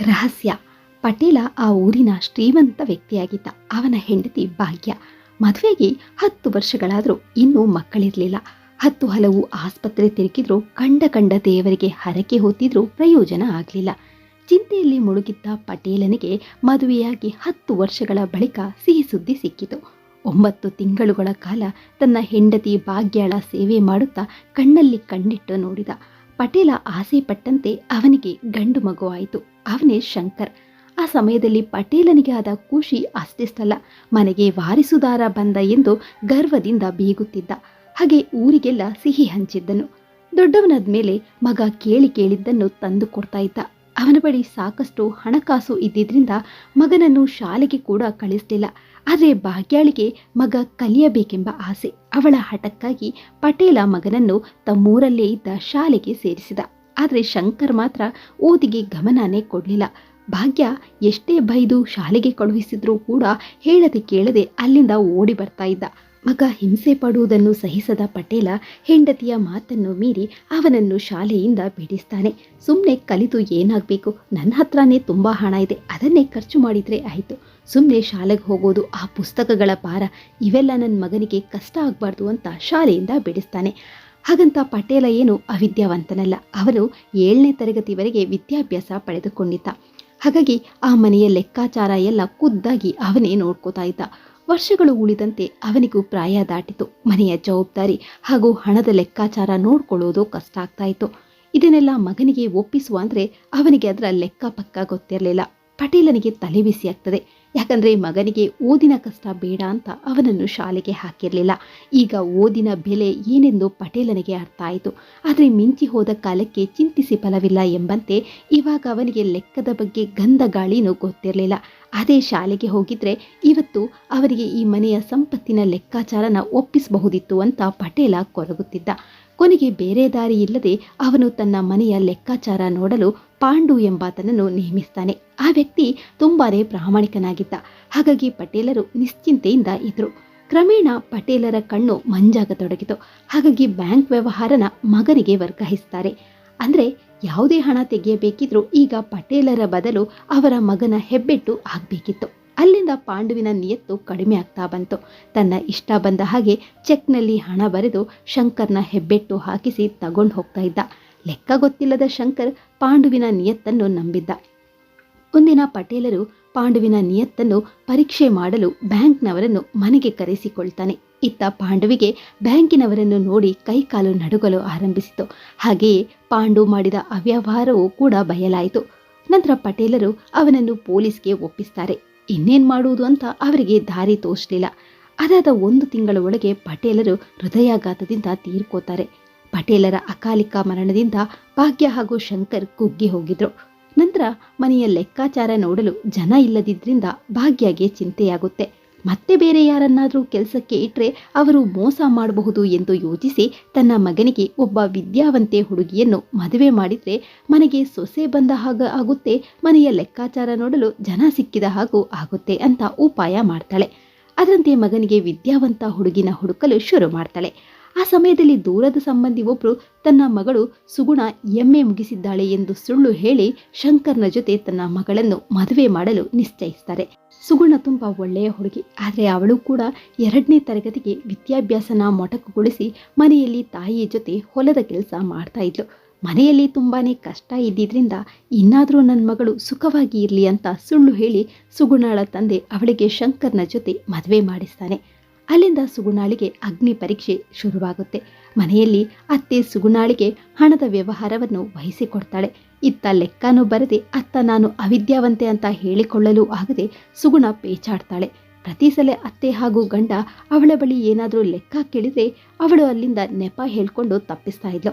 ರಹಸ್ಯ. ಪಟೇಲ ಆ ಊರಿನ ಶ್ರೀಮಂತ ವ್ಯಕ್ತಿಯಾಗಿದ್ದ ಅವನ ಹೆಂಡತಿ ಭಾಗ್ಯ. ಮದುವೆಗೆ ಹತ್ತು ವರ್ಷಗಳಾದರೂ ಇನ್ನೂ ಮಕ್ಕಳಿರಲಿಲ್ಲ. ಹತ್ತು ಹಲವು ಆಸ್ಪತ್ರೆ ತಿರುಗಿದ್ರು ಕಂಡ ಕಂಡ ದೇವರಿಗೆ ಹರಕೆ ಹೊತ್ತಿದ್ರೂ ಪ್ರಯೋಜನ ಆಗಲಿಲ್ಲ. ಚಿಂತೆಯಲ್ಲಿ ಮುಳುಗಿದ್ದ ಪಟೇಲನಿಗೆ ಮದುವೆಯಾಗಿ ಹತ್ತು ವರ್ಷಗಳ ಬಳಿಕ ಸಿಹಿ ಸುದ್ದಿ ಸಿಕ್ಕಿತು. ಒಂಬತ್ತು ತಿಂಗಳುಗಳ ಕಾಲ ತನ್ನ ಹೆಂಡತಿ ಭಾಗ್ಯಳ ಸೇವೆ ಮಾಡುತ್ತಾ ಕಣ್ಣಲ್ಲಿ ಕಣ್ಣಿಟ್ಟು ನೋಡಿದ. ಪಟೇಲ ಆಸೆ ಪಟ್ಟಂತೆ ಅವನಿಗೆ ಗಂಡು ಮಗುವಾಯಿತು ಅವನೇ ಶಂಕರ್. ಆ ಸಮಯದಲ್ಲಿ ಪಟೇಲನಿಗೆ ಆದ ಖುಷಿ ಅಷ್ಟಿಷ್ಟಲ್ಲ ಮನೆಗೆ ವಾರಿಸುದಾರ ಬಂದ ಎಂದು ಗರ್ವದಿಂದ ಬೀಗುತ್ತಿದ್ದ. ಹಾಗೆ ಊರಿಗೆಲ್ಲ ಸಿಹಿ ಹಂಚಿದ್ದನು. ದೊಡ್ಡವನಾದ ಮೇಲೆ ಮಗ ಕೇಳಿ ಕೇಳಿದ್ದನ್ನು ತಂದು ಕೊಡ್ತಾ ಇದ್ದ. ಅವನ ಬಳಿ ಸಾಕಷ್ಟು ಹಣಕಾಸು ಇದ್ದಿದ್ರಿಂದ ಮಗನನ್ನು ಶಾಲೆಗೆ ಕೂಡ ಕಳಿಸಲಿಲ್ಲ. ಆದರೆ ಭಾಗ್ಯಾಳಿಗೆ ಮಗ ಕಲಿಯಬೇಕೆಂಬ ಆಸೆ. ಅವಳ ಹಠಕ್ಕಾಗಿ ಪಟೇಲ ಮಗನನ್ನು ತಮ್ಮೂರಲ್ಲೇ ಇದ್ದ ಶಾಲೆಗೆ ಸೇರಿಸಿದ. ಆದರೆ ಶಂಕರ್ ಮಾತ್ರ ಓದಿಗೆ ಗಮನನೇ ಕೊಡಲಿಲ್ಲ. ಭಾಗ್ಯ ಎಷ್ಟೇ ಬೈದು ಶಾಲೆಗೆ ಕಳುಹಿಸಿದ್ರೂ ಕೂಡ ಹೇಳದೆ ಕೇಳದೆ ಅಲ್ಲಿಂದ ಓಡಿ ಬರ್ತಾ ಇದ್ದ. ಮಗ ಹಿಂಸೆ ಪಡುವುದನ್ನು ಸಹಿಸದ ಪಟೇಲ ಹೆಂಡತಿಯ ಮಾತನ್ನು ಮೀರಿ ಅವನನ್ನು ಶಾಲೆಯಿಂದ ಬಿಡಿಸ್ತಾನೆ. ಸುಮ್ಮನೆ ಕಲಿತು ಏನಾಗಬೇಕು? ನನ್ನ ಹತ್ರನೇ ತುಂಬ ಹಣ ಇದೆ. ಅದನ್ನೇ ಖರ್ಚು ಮಾಡಿದರೆ ಆಯಿತು. ಸುಮ್ಮನೆ ಶಾಲೆಗೆ ಹೋಗೋದು, ಆ ಪುಸ್ತಕಗಳ ಭಾರ, ಇವೆಲ್ಲ ನನ್ನ ಮಗನಿಗೆ ಕಷ್ಟ ಆಗಬಾರ್ದು ಅಂತ ಶಾಲೆಯಿಂದ ಬಿಡಿಸ್ತಾನೆ. ಹಾಗಂತ ಪಟೇಲ ಏನು ಅವಿದ್ಯಾವಂತನಲ್ಲ. ಅವನು ಏಳನೇ ತರಗತಿವರೆಗೆ ವಿದ್ಯಾಭ್ಯಾಸ ಪಡೆದುಕೊಂಡಿದ್ದ. ಹಾಗಾಗಿ ಆ ಮನೆಯ ಲೆಕ್ಕಾಚಾರ ಎಲ್ಲ ಖುದ್ದಾಗಿ ಅವನೇ ನೋಡ್ಕೋತಾ ಇದ್ದ. ವರ್ಷಗಳು ಉಳಿದಂತೆ ಅವನಿಗೂ ಪ್ರಾಯ ದಾಟಿತು. ಮನೆಯ ಜವಾಬ್ದಾರಿ ಹಾಗೂ ಹಣದ ಲೆಕ್ಕಾಚಾರ ನೋಡ್ಕೊಳ್ಳೋದು ಕಷ್ಟ ಆಗ್ತಾ ಇತ್ತು. ಇದನ್ನೆಲ್ಲ ಮಗನಿಗೆ ಒಪ್ಪಿಸುವ ಅಂದರೆ ಅವನಿಗೆ ಅದರ ಲೆಕ್ಕ ಪಕ್ಕ ಗೊತ್ತಿರಲಿಲ್ಲ. ಪಟೇಲನಿಗೆ ತಲೆ ಬಿಸಿ ಆಗ್ತದೆ. ಯಾಕಂದರೆ ಮಗನಿಗೆ ಓದಿನ ಕಷ್ಟ ಬೇಡ ಅಂತ ಅವನನ್ನು ಶಾಲೆಗೆ ಹಾಕಿರಲಿಲ್ಲ. ಈಗ ಓದಿನ ಬೆಲೆ ಏನೆಂದು ಪಟೇಲನಿಗೆ ಅರ್ಥ ಆಯಿತು. ಆದರೆ ಮಿಂಚಿ ಹೋದ ಕಾಲಕ್ಕೆ ಚಿಂತಿಸಿ ಫಲವಿಲ್ಲ ಎಂಬಂತೆ ಇವಾಗ ಅವನಿಗೆ ಲೆಕ್ಕದ ಬಗ್ಗೆ ಗಂಧ ಗಾಳಿನೂ ಗೊತ್ತಿರಲಿಲ್ಲ. ಅದೇ ಶಾಲೆಗೆ ಹೋಗಿದ್ರೆ ಇವತ್ತು ಅವರಿಗೆ ಈ ಮನೆಯ ಸಂಪತ್ತಿನ ಲೆಕ್ಕಾಚಾರನ ಒಪ್ಪಿಸಬಹುದಿತ್ತು ಅಂತ ಪಟೇಲ ಕೊರಗುತ್ತಿದ್ದ. ಕೊನೆಗೆ ಬೇರೆ ದಾರಿ ಇಲ್ಲದೆ ಅವನು ತನ್ನ ಮನೆಯ ಲೆಕ್ಕಾಚಾರ ನೋಡಲು ಪಾಂಡು ಎಂಬಾತನನ್ನು ನೇಮಿಸ್ತಾನೆ. ಆ ವ್ಯಕ್ತಿ ತುಂಬಾನೇ ಪ್ರಾಮಾಣಿಕನಾಗಿದ್ದ. ಹಾಗಾಗಿ ಪಟೇಲರು ನಿಶ್ಚಿಂತೆಯಿಂದ ಇದ್ರು. ಕ್ರಮೇಣ ಪಟೇಲರ ಕಣ್ಣು ಮಂಜಾಗತೊಡಗಿತು. ಹಾಗಾಗಿ ಬ್ಯಾಂಕ್ ವ್ಯವಹಾರನ ಮಗನಿಗೆ ವರ್ಗಾಯಿಸ್ತಾರೆ. ಅಂದ್ರೆ ಯಾವುದೇ ಹಣ ತೆಗೆಯಬೇಕಿದ್ರೂ ಈಗ ಪಟೇಲರ ಬದಲು ಅವರ ಮಗನ ಹೆಬ್ಬೆಟ್ಟು ಆಗಬೇಕಿತ್ತು. ಅಲ್ಲಿಂದ ಪಾಂಡುವಿನ ನಿಯತ್ತು ಕಡಿಮೆ ಆಗ್ತಾ ಬಂತು. ತನ್ನ ಇಷ್ಟ ಬಂದ ಹಾಗೆ ಚೆಕ್ನಲ್ಲಿ ಹಣ ಬರೆದು ಶಂಕರ್ನ ಹೆಬ್ಬೆಟ್ಟು ಹಾಕಿಸಿ ತಗೊಂಡು ಹೋಗ್ತಾ ಇದ್ದ. ಲೆಕ್ಕ ಗೊತ್ತಿಲ್ಲದ ಶಂಕರ್ ಪಾಂಡುವಿನ ನಿಯತ್ತನ್ನು ನಂಬಿದ್ದ. ಒಂದಿನ ಪಟೇಲರು ಪಾಂಡುವಿನ ನಿಯತ್ತನ್ನು ಪರೀಕ್ಷೆ ಮಾಡಲು ಬ್ಯಾಂಕ್ನವರನ್ನು ಮನೆಗೆ ಕರೆಸಿಕೊಳ್ತಾನೆ. ಇತ್ತ ಪಾಂಡುವಿಗೆ ಬ್ಯಾಂಕಿನವರನ್ನು ನೋಡಿ ಕೈಕಾಲು ನಡುಗಲು ಆರಂಭಿಸಿತು. ಹಾಗೆಯೇ ಪಾಂಡು ಮಾಡಿದ ಅವ್ಯವಹಾರವೂ ಕೂಡ ಬಯಲಾಯಿತು. ನಂತರ ಪಟೇಲರು ಅವನನ್ನು ಪೊಲೀಸ್ಗೆ ಒಪ್ಪಿಸ್ತಾರೆ. ಇನ್ನೇನ್ ಮಾಡುವುದು ಅಂತ ಅವರಿಗೆ ದಾರಿ ತೋಚಲಿಲ್ಲ ಅದಾದ ಒಂದು ತಿಂಗಳ ಒಳಗೆ ಪಟೇಲರು ಹೃದಯಾಘಾತದಿಂದ ತೀರ್ಕೋತಾರೆ. ಪಟೇಲರ ಅಕಾಲಿಕ ಮರಣದಿಂದ ಭಾಗ್ಯ ಹಾಗೂ ಶಂಕರ್ ಕುಗ್ಗಿ ಹೋಗಿದ್ರು. ನಂತರ ಮನೆಯ ಲೆಕ್ಕಾಚಾರ ನೋಡಲು ಜನ ಇಲ್ಲದಿದ್ದರಿಂದ ಭಾಗ್ಯಗೆ ಚಿಂತೆಯಾಗುತ್ತೆ. ಮತ್ತೆ ಬೇರೆ ಯಾರನ್ನಾದರೂ ಕೆಲಸಕ್ಕೆ ಇಟ್ಟರೆ ಅವರು ಮೋಸ ಮಾಡಬಹುದು ಎಂದು ಯೋಚಿಸಿ ತನ್ನ ಮಗನಿಗೆ ಒಬ್ಬ ವಿದ್ಯಾವಂತೆ ಹುಡುಗಿಯನ್ನು ಮದುವೆ ಮಾಡಿದರೆ ಮನೆಗೆ ಸೊಸೆ ಬಂದ ಹಾಗ ಆಗುತ್ತೆ, ಮನೆಯ ಲೆಕ್ಕಾಚಾರ ನೋಡಲು ಜನ ಸಿಕ್ಕಿದ ಹಾಗೂ ಆಗುತ್ತೆ ಅಂತ ಉಪಾಯ ಮಾಡ್ತಾಳೆ. ಅದರಂತೆ ಮಗನಿಗೆ ವಿದ್ಯಾವಂತ ಹುಡುಗಿನ ಹುಡುಕಲು ಶುರು ಮಾಡ್ತಾಳೆ. ಆ ಸಮಯದಲ್ಲಿ ದೂರದ ಸಂಬಂಧಿ ಒಬ್ಬರು ತನ್ನ ಮಗಳು ಸುಗುಣ ಎಮ್ಮೆ ಮುಗಿಸಿದ್ದಾಳೆ ಎಂದು ಸುಳ್ಳು ಹೇಳಿ ಶಂಕರ್ನ ಜೊತೆ ತನ್ನ ಮಗಳನ್ನು ಮದುವೆ ಮಾಡಲು ನಿಶ್ಚಯಿಸ್ತಾರೆ. ಸುಗುಣ ತುಂಬ ಒಳ್ಳೆಯ ಹುಡುಗಿ, ಆದರೆ ಅವಳು ಕೂಡ ಎರಡನೇ ತರಗತಿಗೆ ವಿದ್ಯಾಭ್ಯಾಸನ ಮೊಟಕುಗೊಳಿಸಿ ಮನೆಯಲ್ಲಿ ತಾಯಿಯ ಜೊತೆ ಹೊಲದ ಕೆಲಸ ಮಾಡ್ತಾ ಇದ್ಲು. ಮನೆಯಲ್ಲಿ ತುಂಬಾ ಕಷ್ಟ ಇದ್ದಿದ್ದರಿಂದ ಇನ್ನಾದರೂ ನನ್ನ ಮಗಳು ಸುಖವಾಗಿ ಇರಲಿ ಅಂತ ಸುಳ್ಳು ಹೇಳಿ ಸುಗುಣಾಳ ತಂದೆ ಅವಳಿಗೆ ಶಂಕರ್ನ ಜೊತೆ ಮದುವೆ ಮಾಡಿಸ್ತಾನೆ. ಅಲ್ಲಿಂದ ಸುಗುಣಾಳಿಗೆ ಅಗ್ನಿ ಪರೀಕ್ಷೆ ಶುರುವಾಗುತ್ತೆ. ಮನೆಯಲ್ಲಿ ಅತ್ತೆ ಸುಗುಣಾಳಿಗೆ ಹಣದ ವ್ಯವಹಾರವನ್ನು ವಹಿಸಿಕೊಡ್ತಾಳೆ. ಇತ್ತ ಲೆಕ್ಕನೂ ಬರದೆ ಅತ್ತ ನಾನು ಅವಿದ್ಯಾವಂತೆ ಅಂತ ಹೇಳಿಕೊಳ್ಳಲು ಆಗದೆ ಸುಗುಣ ಪೇಚಾಡ್ತಾಳೆ. ಪ್ರತಿ ಸಲ ಅತ್ತೆ ಹಾಗೂ ಗಂಡ ಅವಳ ಬಳಿ ಏನಾದರೂ ಲೆಕ್ಕ ಕೇಳಿದರೆ ಅವಳು ಅಲ್ಲಿಂದ ನೆಪ ಹೇಳ್ಕೊಂಡು ತಪ್ಪಿಸ್ತಾ ಇದ್ಲು.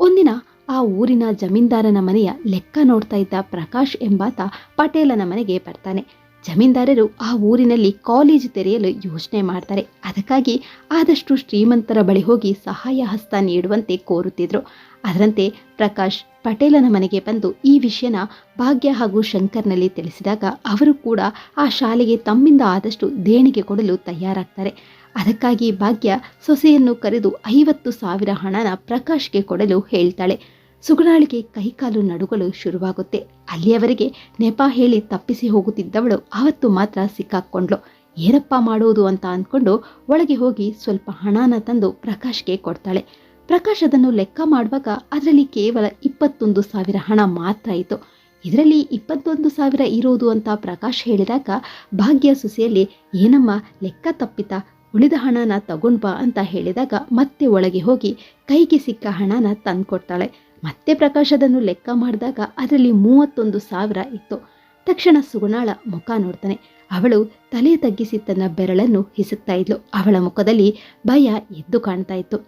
ಒಂದಿನ ಆ ಊರಿನ ಜಮೀನ್ದಾರನ ಮನೆಯ ಲೆಕ್ಕ ನೋಡ್ತಾ ಇದ್ದ ಪ್ರಕಾಶ್ ಎಂಬಾತ ಪಟೇಲನ ಮನೆಗೆ ಬರ್ತಾನೆ. ಜಮೀನ್ದಾರರು ಆ ಊರಿನಲ್ಲಿ ಕಾಲೇಜು ತೆರೆಯಲು ಯೋಚನೆ ಮಾಡ್ತಾರೆ. ಅದಕ್ಕಾಗಿ ಆದಷ್ಟು ಶ್ರೀಮಂತರ ಬಳಿ ಹೋಗಿ ಸಹಾಯ ಹಸ್ತ ನೀಡುವಂತೆ ಕೋರುತ್ತಿದ್ರು. ಅದರಂತೆ ಪ್ರಕಾಶ್ ಪಟೇಲನ ಮನೆಗೆ ಬಂದು ಈ ವಿಷಯನ ಭಾಗ್ಯ ಹಾಗೂ ಶಂಕರ್ನಲ್ಲಿ ತಿಳಿಸಿದಾಗ ಅವರು ಕೂಡ ಆ ಶಾಲೆಗೆ ತಮ್ಮಿಂದ ಆದಷ್ಟು ದೇಣಿಗೆ ಕೊಡಲು ತಯಾರಾಗ್ತಾರೆ. ಅದಕ್ಕಾಗಿ ಭಾಗ್ಯ ಸೊಸೆಯನ್ನು ಕರೆದು ಐವತ್ತು ಸಾವಿರ ಹಣನ ಪ್ರಕಾಶ್ಗೆ ಕೊಡಲು ಹೇಳ್ತಾಳೆ. ಸುಗುಣಾಳಿಗೆ ಕೈಕಾಲು ನಡುಗಲು ಶುರುವಾಗುತ್ತೆ. ಅಲ್ಲಿಯವರೆಗೆ ನೆಪ ಹೇಳಿ ತಪ್ಪಿಸಿ ಹೋಗುತ್ತಿದ್ದವಳು ಅವತ್ತು ಮಾತ್ರ ಸಿಕ್ಕಾಕೊಂಡ್ಳು. ಏನಪ್ಪ ಮಾಡೋದು ಅಂತ ಅಂದ್ಕೊಂಡು ಒಳಗೆ ಹೋಗಿ ಸ್ವಲ್ಪ ಹಣನ ತಂದು ಪ್ರಕಾಶ್ಗೆ ಕೊಡ್ತಾಳೆ. ಪ್ರಕಾಶ್ ಅದನ್ನು ಲೆಕ್ಕ ಮಾಡುವಾಗ ಅದರಲ್ಲಿ ಕೇವಲ ಇಪ್ಪತ್ತೊಂದು ಸಾವಿರ ಹಣ ಮಾತ್ರ ಇತ್ತು. ಇದರಲ್ಲಿ ಇಪ್ಪತ್ತೊಂದು ಸಾವಿರ ಇರೋದು ಅಂತ ಪ್ರಕಾಶ್ ಹೇಳಿದಾಗ ಭಾಗ್ಯ ಸುಸಿಯಲ್ಲಿ, ಏನಮ್ಮ, ಲೆಕ್ಕ ತಪ್ಪಿತ? ಉಳಿದ ಹಣನ ತಗೊಂಡ್ಬಾ ಅಂತ ಹೇಳಿದಾಗ ಮತ್ತೆ ಒಳಗೆ ಹೋಗಿ ಕೈಗೆ ಸಿಕ್ಕ ಹಣನ ತಂದ್ಕೊಡ್ತಾಳೆ. ಮತ್ತೆ ಪ್ರಕಾಶ್ ಅದನ್ನು ಲೆಕ್ಕ ಮಾಡಿದಾಗ ಅದರಲ್ಲಿ ಮೂವತ್ತೊಂದು ಸಾವಿರ ಇತ್ತು. ತಕ್ಷಣ ಸುಗುಣಾಳ ಮುಖ ನೋಡ್ತಾನೆ. ಅವಳು ತಲೆ ತಗ್ಗಿಸಿ ತನ್ನ ಬೆರಳನ್ನು ಹಿಸುತ್ತಾ ಇದ್ಲು. ಅವಳ ಮುಖದಲ್ಲಿ ಭಯ ಎದ್ದು ಕಾಣ್ತಾ ಇತ್ತು.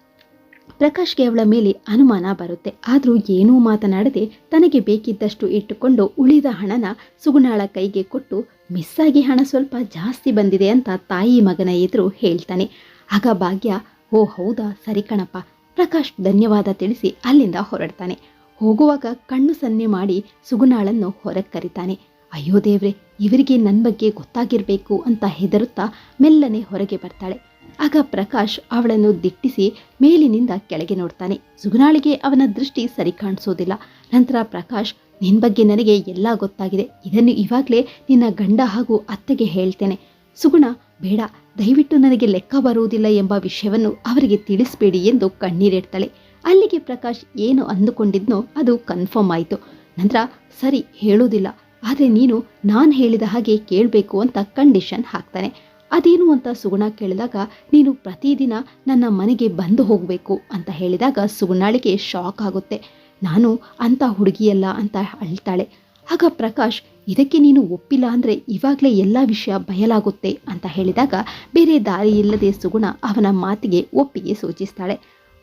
ಪ್ರಕಾಶ್ಗೆ ಅವಳ ಮೇಲೆ ಅನುಮಾನ ಬರುತ್ತೆ. ಆದರೂ ಏನೂ ಮಾತನಾಡದೆ ತನಗೆ ಬೇಕಿದ್ದಷ್ಟು ಇಟ್ಟುಕೊಂಡು ಉಳಿದ ಹಣನ ಸುಗುಣಾಳ ಕೈಗೆ ಕೊಟ್ಟು, ಮಿಸ್ಸಾಗಿ ಹಣ ಸ್ವಲ್ಪ ಜಾಸ್ತಿ ಬಂದಿದೆ ಅಂತ ತಾಯಿ ಮಗನ ಎದುರು ಹೇಳ್ತಾನೆ. ಆಗ ಭಾಗ್ಯ ಓ ಹೌದಾ? ಸರಿ ಕಣಪ್ಪ. ಪ್ರಕಾಶ್ ಧನ್ಯವಾದ ತಿಳಿಸಿ ಅಲ್ಲಿಂದ ಹೊರಡ್ತಾನೆ. ಹೋಗುವಾಗ ಕಣ್ಣು ಸನ್ನೆ ಮಾಡಿ ಸುಗುಣಾಳನ್ನು ಹೊರಗೆ ಕರಿತಾನೆ ಅಯ್ಯೋ ದೇವ್ರೆ, ಇವರಿಗೆ ನನ್ನ ಬಗ್ಗೆ ಗೊತ್ತಾಗಿರಬೇಕು ಅಂತ ಹೆದರುತ್ತಾ ಮೆಲ್ಲನೆ ಹೊರಗೆ ಬರ್ತಾಳೆ. ಆಗ ಪ್ರಕಾಶ್ ಅವಳನ್ನು ದಿಟ್ಟಿಸಿ ಮೇಲಿನಿಂದ ಕೆಳಗೆ ನೋಡ್ತಾನೆ. ಸುಗುಣಾಳಿಗೆ ಅವನ ದೃಷ್ಟಿ ಸರಿ ಕಾಣಿಸೋದಿಲ್ಲ. ನಂತರ ಪ್ರಕಾಶ್, ನಿನ್ ಬಗ್ಗೆ ನನಗೆ ಎಲ್ಲ ಗೊತ್ತಾಗಿದೆ. ಇದನ್ನು ಇವಾಗಲೇ ನಿನ್ನ ಗಂಡ ಹಾಗೂ ಅತ್ತೆಗೆ ಹೇಳ್ತೇನೆ. ಸುಗುಣ, ಬೇಡ ದಯವಿಟ್ಟು ನನಗೆ ಲೆಕ್ಕ ಬರುವುದಿಲ್ಲ ಎಂಬ ವಿಷಯವನ್ನು ಅವರಿಗೆ ತಿಳಿಸಬೇಡಿ ಎಂದು ಕಣ್ಣೀರಿಡ್ತಾಳೆ. ಅಲ್ಲಿಗೆ ಪ್ರಕಾಶ್ ಏನು ಅಂದುಕೊಂಡಿದ್ನೋ ಅದು ಕನ್ಫರ್ಮ್ ಆಯಿತು. ನಂತರ, ಸರಿ ಹೇಳೋದಿಲ್ಲ ಆದರೆ ನೀನು, ನಾನು ಹೇಳಿದ ಹಾಗೆ ಕೇಳಬೇಕು ಅಂತ ಕಂಡೀಷನ್ ಹಾಕ್ತಾನೆ. ಅದೇನು ಅಂತ ಸುಗುಣ ಕೇಳಿದಾಗ, ನೀನು ಪ್ರತಿದಿನ ನನ್ನ ಮನೆಗೆ ಬಂದು ಹೋಗಬೇಕು ಅಂತ ಹೇಳಿದಾಗ ಸುಗುಣಾಳಿಗೆ ಶಾಕ್ ಆಗುತ್ತೆ. ನಾನು ಅಂತ ಹುಡುಗಿಯಲ್ಲ ಅಂತ ಅಳ್ತಾಳೆ. ಆಗ ಪ್ರಕಾಶ್ ಇದಕ್ಕೆ ನೀನು ಒಪ್ಪಿಲ್ಲ ಅಂದರೆ ಇವಾಗಲೇ ಎಲ್ಲ ವಿಷಯ ಬಯಲಾಗುತ್ತೆ ಅಂತ ಹೇಳಿದಾಗ ಬೇರೆ ದಾರಿ ಇಲ್ಲದೆ ಸುಗುಣ ಅವನ ಮಾತಿಗೆ ಒಪ್ಪಿಗೆ ಸೂಚಿಸ್ತಾಳೆ.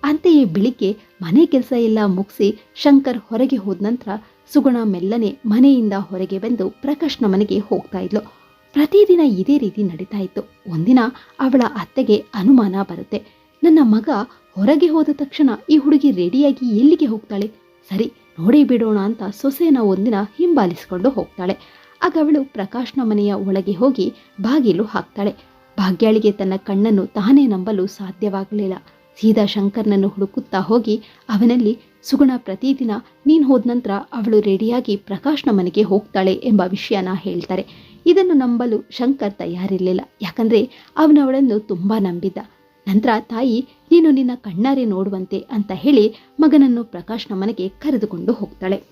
ಅಂತೆಯೇ ಬೆಳಿಗ್ಗೆ ಮನೆ ಕೆಲಸ ಎಲ್ಲ ಮುಗಿಸಿ ಶಂಕರ್ ಹೊರಗೆ ಹೋದ ನಂತರ ಸುಗುಣ ಮೆಲ್ಲನೆ ಮನೆಯಿಂದ ಹೊರಗೆ ಬಂದು ಪ್ರಕಾಶ್ನ ಮನೆಗೆ ಹೋಗ್ತಾ ಇದ್ಲು. ಪ್ರತಿದಿನ ಇದೇ ರೀತಿ ನಡೀತಾ ಇತ್ತು. ಒಂದಿನ ಅವಳ ಅತ್ತೆಗೆ ಅನುಮಾನ ಬರುತ್ತೆ. ನನ್ನ ಮಗ ಹೊರಗೆ ಹೋದ ತಕ್ಷಣ ಈ ಹುಡುಗಿ ರೆಡಿಯಾಗಿ ಎಲ್ಲಿಗೆ ಹೋಗ್ತಾಳೆ? ಸರಿ ನೋಡಿ ಬಿಡೋಣ ಅಂತ ಸೊಸೆನ ಒಂದಿನ ಹಿಂಬಾಲಿಸಿಕೊಂಡು ಹೋಗ್ತಾಳೆ. ಆಗ ಅವಳು ಪ್ರಕಾಶ್ನ ಮನೆಯ ಒಳಗೆ ಹೋಗಿ ಬಾಗಿಲು ಹಾಕ್ತಾಳೆ. ಭಾಗ್ಯಾಳಿಗೆ ತನ್ನ ಕಣ್ಣನ್ನು ತಾನೇ ನಂಬಲು ಸಾಧ್ಯವಾಗಲಿಲ್ಲ. ಸೀದಾ ಶಂಕರ್ನನ್ನು ಹುಡುಕುತ್ತಾ ಹೋಗಿ ಅವನಲ್ಲಿ, ಸುಗುಣ, ಪ್ರತಿದಿನ ನೀನು ಹೋದ ನಂತರ ಅವಳು ರೆಡಿಯಾಗಿ ಪ್ರಕಾಶ್ನ ಮನೆಗೆ ಹೋಗ್ತಾಳೆ ಎಂಬ ವಿಷಯನ ಹೇಳ್ತಾರೆ. ಇದನ್ನು ನಂಬಲು ಶಂಕರ್ ತಯಾರಿರಲಿಲ್ಲ. ಯಾಕಂದ್ರೆ ಅವನವಳನ್ನು ತುಂಬ ತುಂಬಾ ನಂಬಿದ್ದ. ನಂತರ, ತಾಯಿ, ನೀನು ನಿನ್ನ ಕಣ್ಣಾರೆ ನೋಡುವಂತೆ ಅಂತ ಹೇಳಿ ಮಗನನ್ನು ಪ್ರಕಾಶ್ನ ಮನೆಗೆ ಕರೆದುಕೊಂಡು ಹೋಗ್ತಾಳೆ.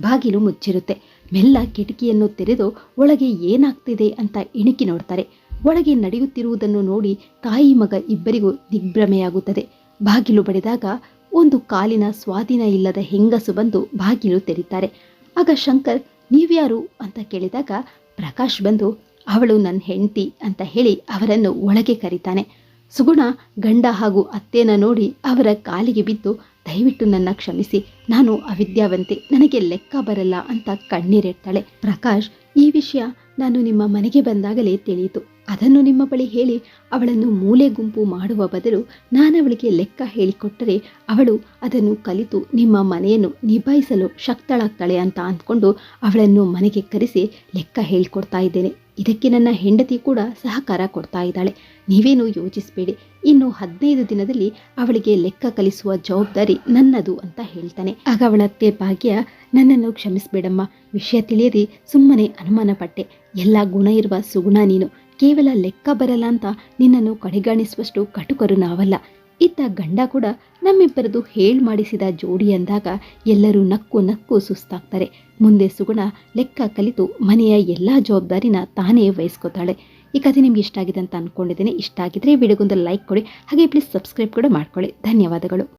ಬಾಗಿಲು ಮುಚ್ಚಿರುತ್ತೆ. ಮೆಲ್ಲ ಕಿಟಕಿಯನ್ನು ತೆರೆದು ಒಳಗೆ ಏನಾಗ್ತಿದೆ ಅಂತ ಇಣುಕಿ ನೋಡ್ತಾರೆ. ಒಳಗೆ ನಡೆಯುತ್ತಿರುವುದನ್ನು ನೋಡಿ ತಾಯಿ ಮಗ ಇಬ್ಬರಿಗೂ ದಿಗ್ಭ್ರಮೆಯಾಗುತ್ತದೆ. ಬಾಗಿಲು ಬಡಿದಾಗ ಒಂದು ಕಾಲಿನ ಸ್ವಾಧೀನ ಇಲ್ಲದ ಹೆಂಗಸು ಬಂದು ಬಾಗಿಲು ತೆರೀತಾರೆ. ಆಗ ಶಂಕರ್, ನೀವ್ಯಾರು? ಅಂತ ಕೇಳಿದಾಗ ಪ್ರಕಾಶ್ ಬಂದು, ಅವಳು ನನ್ನ ಹೆಂಡತಿ ಅಂತ ಹೇಳಿ ಅವರನ್ನು ಒಳಗೆ ಕರೀತಾನೆ. ಸುಗುಣ, ಗಂಡ ಹಾಗೂ ಅತ್ತೇನ ನೋಡಿ ಅವರ ಕಾಲಿಗೆ ಬಿದ್ದು ದಯವಿಟ್ಟು ನನ್ನ ಕ್ಷಮಿಸಿ. ನಾನು ಅವಿದ್ಯಾವಂತೆ, ನನಗೆ ಲೆಕ್ಕ ಬರಲ್ಲ ಅಂತ ಕಣ್ಣೀರಿಡ್ತಾಳೆ ಪ್ರಕಾಶ್. ಈ ವಿಷಯ ನಾನು ನಿಮ್ಮ ಮನೆಗೆ ಬಂದಾಗಲೇ ತಿಳಿಯಿತು. ಅದನ್ನು ನಿಮ್ಮ ಬಳಿ ಹೇಳಿ ಅವಳನ್ನು ಮೂಲೆ ಗುಂಪು ಮಾಡುವ ಬದಲು ನಾನವಳಿಗೆ ಲೆಕ್ಕ ಹೇಳಿಕೊಟ್ಟರೆ ಅವಳು ಅದನ್ನು ಕಲಿತು ನಿಮ್ಮ ಮನೆಯನ್ನು ನಿಭಾಯಿಸಲು ಶಕ್ತಳಾಗ್ತಾಳೆ ಅಂತ ಅಂದ್ಕೊಂಡು ಅವಳನ್ನು ಮನೆಗೆ ಕರೆಸಿ ಲೆಕ್ಕ ಹೇಳಿಕೊಡ್ತಾ ಇದ್ದೇನೆ. ಇದಕ್ಕೆ ನನ್ನ ಹೆಂಡತಿ ಕೂಡ ಸಹಕಾರ ಕೊಡ್ತಾ ಇದ್ದಾಳೆ. ನೀವೇನು ಯೋಚಿಸಬೇಡಿ. ಇನ್ನು ಹದಿನೈದು ದಿನದಲ್ಲಿ ಅವಳಿಗೆ ಲೆಕ್ಕ ಕಲಿಸುವ ಜವಾಬ್ದಾರಿ ನನ್ನದು ಅಂತ ಹೇಳ್ತಾನೆ. ಆಗ ಅವಳತ್ತೆ ಭಾಗ್ಯ, ನನ್ನನ್ನು ಕ್ಷಮಿಸಬೇಡಮ್ಮ. ವಿಷಯ ತಿಳಿಯದೆ ಸುಮ್ಮನೆ ಅನುಮಾನ ಪಟ್ಟೆ ಎಲ್ಲ ಗುಣ ಇರುವ ಸುಗುಣ ನೀನು. ಕೇವಲ ಲೆಕ್ಕ ಬರಲ್ಲ ಅಂತ ನಿನ್ನನ್ನು ಕಡೆಗಾಣಿಸುವಷ್ಟು ಕಟುಕರು ನಾವಲ್ಲ. ಇತ್ತ ಗಂಡ ಕೂಡ ನಮ್ಮಿಬ್ಬರದು ಹೇಳ್ ಮಾಡಿಸಿದ ಜೋಡಿ ಅಂದಾಗ ಎಲ್ಲರೂ ನಕ್ಕು ನಕ್ಕು ಸುಸ್ತಾಗ್ತಾರೆ. ಮುಂದೆ ಸುಗುಣ ಲೆಕ್ಕ ಕಲಿತು ಮನೆಯ ಎಲ್ಲ ಜವಾಬ್ದಾರಿನ ತಾನೇ ವಹಿಸ್ಕೋತಾಳೆ. ಈ ಕಥೆ ನಿಮ್ಗೆ ಇಷ್ಟ ಆಗಿದೆ ಅಂತ ಅಂದ್ಕೊಂಡಿದ್ದೇನೆ ಇಷ್ಟ ಆಗಿದ್ರೆ ವಿಡಿಯೋಗೊಂದು ಲೈಕ್ ಕೊಡಿ. ಹಾಗೆ ಪ್ಲೀಸ್ ಸಬ್ಸ್ಕ್ರೈಬ್ ಕೂಡ ಮಾಡ್ಕೊಳ್ಳಿ. ಧನ್ಯವಾದಗಳು.